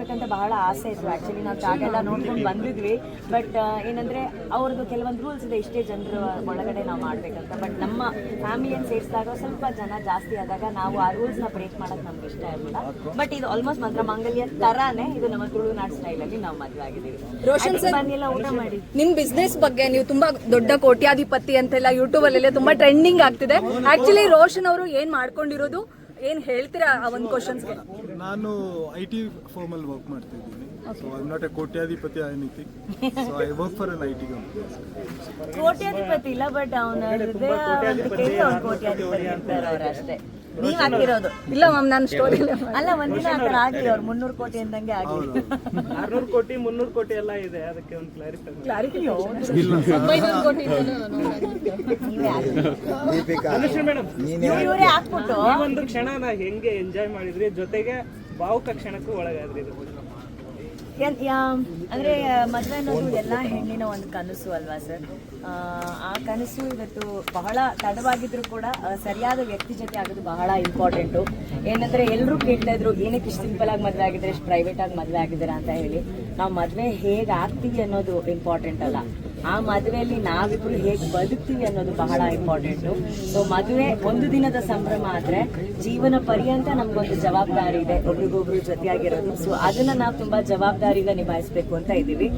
ಮಾಡ್ಬೇಕಂತ ಬಹಳ ಆಸೆ ಇತ್ತು. ಆ್ಯಕ್ಚುಲಿ ನಾವು ಜಾಗ ಎಲ್ಲ ನೋಡ್ಕೊಂಡು ಬಂದಿದ್ವಿ. ಬಟ್ ಏನಂದ್ರೆ ಅವ್ರದ್ದು ಕೆಲವೊಂದು ರೂಲ್ಸ್ ಇದೆ. ಇಷ್ಟೇ ಜನರು ಒಳಗಡೆ ನಾವು ಮಾಡ್ಬೇಕಂತ. ಬಟ್ ನಮ್ಮ ಫ್ಯಾಮಿಲಿಯನ್ನು ಸೇರಿಸಿದಾಗ ಸ್ವಲ್ಪ ಜನ ಜಾಸ್ತಿ ಆದಾಗ ನಾವು ಆ ರೂಲ್ಸ್ನ ಬ್ರೇಕ್ ಮಾಡೋಕ್ಕೆ ನಮ್ಗೆ ಇಷ್ಟ ಇರಲಿಲ್ಲ. ಬಟ್ ಇದು ಆಲ್ಮೋಸ್ಟ್ ಮಾತ್ರ ಮಂಗಲ್ಯ ತರಾನೇ ಇದು ನಮ್ಮ ತುಳುನಾಡು ಸ್ಟೈಲಲ್ಲಿ ನಾವು ಮದುವೆ ಆಗಿದ್ದೀವಿ. ರೋಷನ್ ಸರ್ ಬನ್ನಿಲ್ಲ ಊಟ ಮಾಡಿ. ನಿಮ್ ಬಿಸ್ನೆಸ್ ಬಗ್ಗೆ ನೀವು ತುಂಬಾ ದೊಡ್ಡ ಕೋಟ್ಯಾಧಿಪತಿ ಅಂತೆಲ್ಲ ಯೂಟ್ಯೂಬಲ್ಲೆಲ್ಲ ತುಂಬಾ ಟ್ರೆಂಡಿಂಗ್ ಆಗ್ತಿದೆ. ಆಕ್ಚುಲಿ ರೋಷನ್ ಅವರು ಏನ್ ಮಾಡ್ಕೊಂಡಿರೋದು? ಏನ್ ಹೇಳ್ತೀರಾ ಆ ಒಂದು ಕ್ವಶನ್ಸ್ಗೆ ನಾನು ಐ ಟಿ ಫರ್ಮ್ ಅಲ್ಲಿ ವರ್ಕ್ ಮಾಡ್ತಾ ಇದ್ದೀನಿ so I not a Kotyadhipati anything so I work for an I T company ಕೋಟ್ಯಾಧಿಪತಿ ಇಲ್ಲ ಬಟ್ ಅವನ ಹೃದಯ ಕೋಟ್ಯಾಧಿಪತಿ ಅಂತಾರೆ ಅವ್ರು ಅಷ್ಟೇ. ನೀವ್ ಹಾಕಿರೋದು. ಇಲ್ಲ ಮ್ಯಾಮ್ ನಾನು ಸ್ಟೋರಿ ಅಲ್ಲ ಒಂದಿನ ಆ ಥರ ಆಗಲಿ ಅವ್ರು ಮುನ್ನೂರು ಕೋಟಿ ಅಂದಂಗೆ ಆಗಲಿ ಆರ್ನೂರು ಕೋಟಿ ಮುನ್ನೂರು ಕೋಟಿ ಎಲ್ಲ ಇದೆ ಅದಕ್ಕೆ ಒಂದು ಕ್ಲಾರಿಫೈ ಕ್ಲಾರಿಟಿ ಅನುಶ್ರೀ ಮೇಡಮ್ ಇವರೇ ಹಾಕ್ಬಿಟ್ಟು. ಒಂದು ಕ್ಷಣನ ಹೆಂಗೆ ಎಂಜಾಯ್ ಮಾಡಿದ್ರಿ? ಜೊತೆಗೆ ಭಾವುಕ ಕ್ಷಣಕ್ಕೂ ಒಳಗಾದ್ರಿ ಇದು. ಅಂದ್ರೆ ಮದುವೆ ಅನ್ನೋದು ಎಲ್ಲ ಹೆಣ್ಣಿನ ಒಂದು ಕನಸು ಅಲ್ವಾ ಸರ್? ಆ ಕನಸು ಇವತ್ತು ಬಹಳ ತಡವಾಗಿದ್ರು ಕೂಡ ಸರಿಯಾದ ವ್ಯಕ್ತಿ ಜೊತೆ ಆಗೋದು ಬಹಳ ಇಂಪಾರ್ಟೆಂಟು ಏನಂದ್ರೆ ಎಲ್ಲರೂ ಕೇಳ್ತಾ ಇದ್ರು, ಏನಕ್ಕೆ ಇಷ್ಟು ಸಿಂಪಲ್ ಆಗಿ ಮದುವೆ ಆಗಿದ್ರೆ, ಇಷ್ಟು ಪ್ರೈವೇಟ್ ಆಗಿ ಮದುವೆ ಆಗಿದ್ದೀರಾ ಅಂತ ಹೇಳಿ. ನಾವು ಮದುವೆ ಹೇಗೆ ಆಗ್ತೀವಿ ಅನ್ನೋದು ಇಂಪಾರ್ಟೆಂಟ್ ಅಲ್ಲ. ಆ ಮದುವೆಯಲ್ಲಿ ನಾವಿಬ್ರು ಹೇಗೆ ಬದುಕ್ತೀವಿ ಅನ್ನೋದು ಬಹಳ ಇಂಪಾರ್ಟೆಂಟು ಸೊ ಮದುವೆ ಒಂದು ದಿನದ ಸಂಭ್ರಮ ಆದ್ರೆ ಜೀವನ ಪರ್ಯಂತ ನಮ್ಗೊಂದು ಜವಾಬ್ದಾರಿ ಇದೆ, ಒಬ್ರಿಗೊಬ್ರು ಜೊತೆಯಾಗಿರೋದು. ಸೊ ಅದನ್ನ ನಾವು ತುಂಬಾ ಜವಾಬ್ದಾರಿಯಿಂದ ನಿಭಾಯಿಸಬೇಕು ಅಂತ ಇದ್ದೀವಿ.